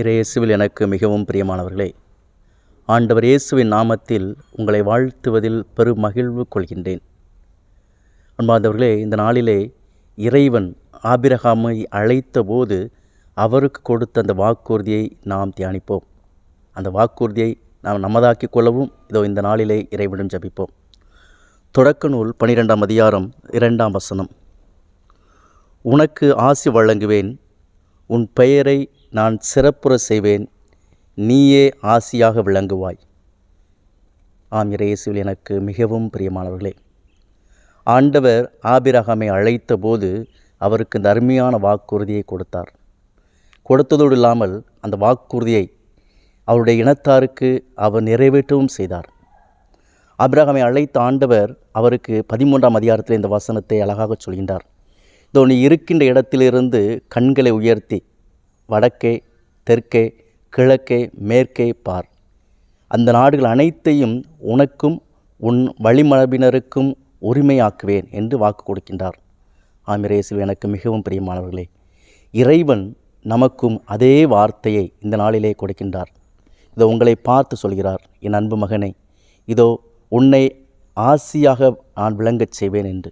இறையேசுவில் எனக்கு மிகவும் பிரியமானவர்களே ஆண்டவர் இயேசுவின் நாமத்தில் உங்களை வாழ்த்துவதில் பெரும் மகிழ்வு கொள்கின்றேன். அன்பார்ந்தவர்களே இந்த நாளிலே இறைவன் ஆபிரகாமை அழைத்தபோது அவருக்கு கொடுத்த அந்த வாக்குறுதியை நாம் தியானிப்போம். அந்த வாக்குறுதியை நாம் நமதாக்கிக் கொள்ளவும் இதோ இந்த நாளிலே இறைவனும் ஜபிப்போம். தொடக்க நூல் பனிரெண்டாம் அதிகாரம் இரண்டாம் வசனம். உனக்கு ஆசி வழங்குவேன் உன் பெயரை நான் சிறப்புற செய்வேன் நீயே ஆசியாக விளங்குவாய். ஆம் இறையேசுவில் எனக்கு மிகவும் பிரியமானவர்களே ஆண்டவர் ஆபிரகாமை அழைத்தபோது அவருக்கு இந்த அருமையான வாக்குறுதியை கொடுத்தார். கொடுத்ததோடு இல்லாமல் அந்த வாக்குறுதியை அவருடைய இனத்தாருக்கு அவர் நிறைவேற்றவும் செய்தார். ஆபிரகாமை அழைத்த ஆண்டவர் அவருக்கு பதிமூன்றாம் அதிகாரத்தில் இந்த வசனத்தை அழகாக சொல்கின்றார். இதோ நீ இருக்கின்ற இடத்திலிருந்து கண்களை உயர்த்தி வடக்கே தெற்கே கிழக்கே மேற்கே பார். அந்த நாடுகள் அனைத்தையும் உனக்கும் உன் வழிமரபினருக்கும் உரிமையாக்குவேன் என்று வாக்கு கொடுக்கின்றார். ஆமிரேசு எனக்கு மிகவும் பிரியமானவர்களே இறைவன் நமக்கும் அதே வார்த்தையை இந்த நாளிலே கொடுக்கின்றார். இதோ உங்களை பார்த்து சொல்கிறார் என் அன்பு மகனை இதோ உன்னை ஆசியாக நான் விளங்கச் செய்வேன் என்று.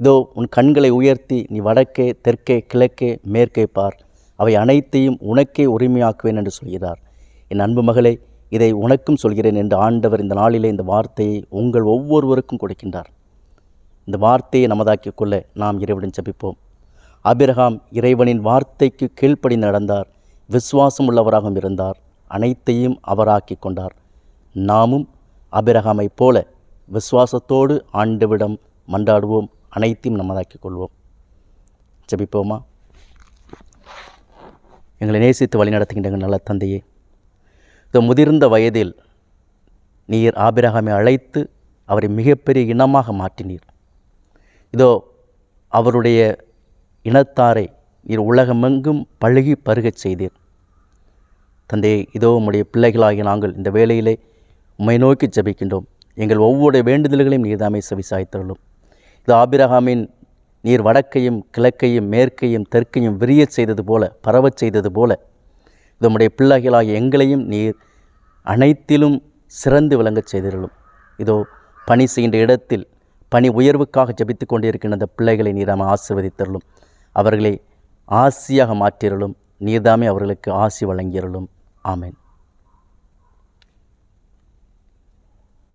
இதோ உன் கண்களை உயர்த்தி நீ வடக்கே தெற்கே கிழக்கே மேற்கே பார். அவை அனைத்தையும் உனக்கே உரிமையாக்குவேன் என்று சொல்கிறார். என் அன்பு மகளே இதை உனக்கும் சொல்கிறேன் என்று ஆண்டவர் இந்த நாளிலே இந்த வார்த்தையை உங்கள் ஒவ்வொருவருக்கும் கொடுக்கின்றார். இந்த வார்த்தையை நமதாக்கிக் கொள்ள நாம் இறைவனின் ஜபிப்போம். அபிரகாம் இறைவனின் வார்த்தைக்கு கீழ்ப்படி நடந்தார். விசுவாசம் உள்ளவராகவும் இருந்தார். அனைத்தையும் அவராக்கி கொண்டார். நாமும் அபிரகாமைப் போல விசுவாசத்தோடு ஆண்டவிடம் மன்றாடுவோம். அனைத்தையும் நமதாக்கிக் கொள்வோம் ஜபிப்போமா? எங்களை நேசித்து வழிநடத்துகின்ற நல்ல தந்தையே இந்த முதிர்ந்த வயதில் நீர் ஆபிரகாமை அழைத்து அவரை மிகப்பெரிய இனமாக மாற்றினீர். இதோ அவருடைய இனத்தாரை நீர் உலகமெங்கும் பழகி பருகச் செய்தீர். தந்தையே இதோ உம்முடைய பிள்ளைகளாகிய நாங்கள் இந்த வேளையிலே உம்மை நோக்கி ஜபிக்கின்றோம். எங்கள் ஒவ்வொரு வேண்டுதல்களையும் நீர்தாமை செவிசாய்த்தருளும். இது ஆபிரகாமின் நீர் வடக்கையும் கிழக்கையும் மேற்கையும் தெற்கையும் விரியச் செய்தது போல பரவச் செய்தது போல இது பிள்ளைகளாகிய எங்களையும் நீர் அனைத்திலும் சிறந்து விளங்கச் செய்திருளும். இதோ பணி செய்கின்ற இடத்தில் பணி உயர்வுக்காக ஜபித்து கொண்டிருக்கின்ற அந்த பிள்ளைகளை நீராம ஆசிர்வதித்தருளும். அவர்களை ஆசியாக மாற்றிருளும். நீர்தாமே அவர்களுக்கு ஆசி வழங்கியருளும். ஆமேன்.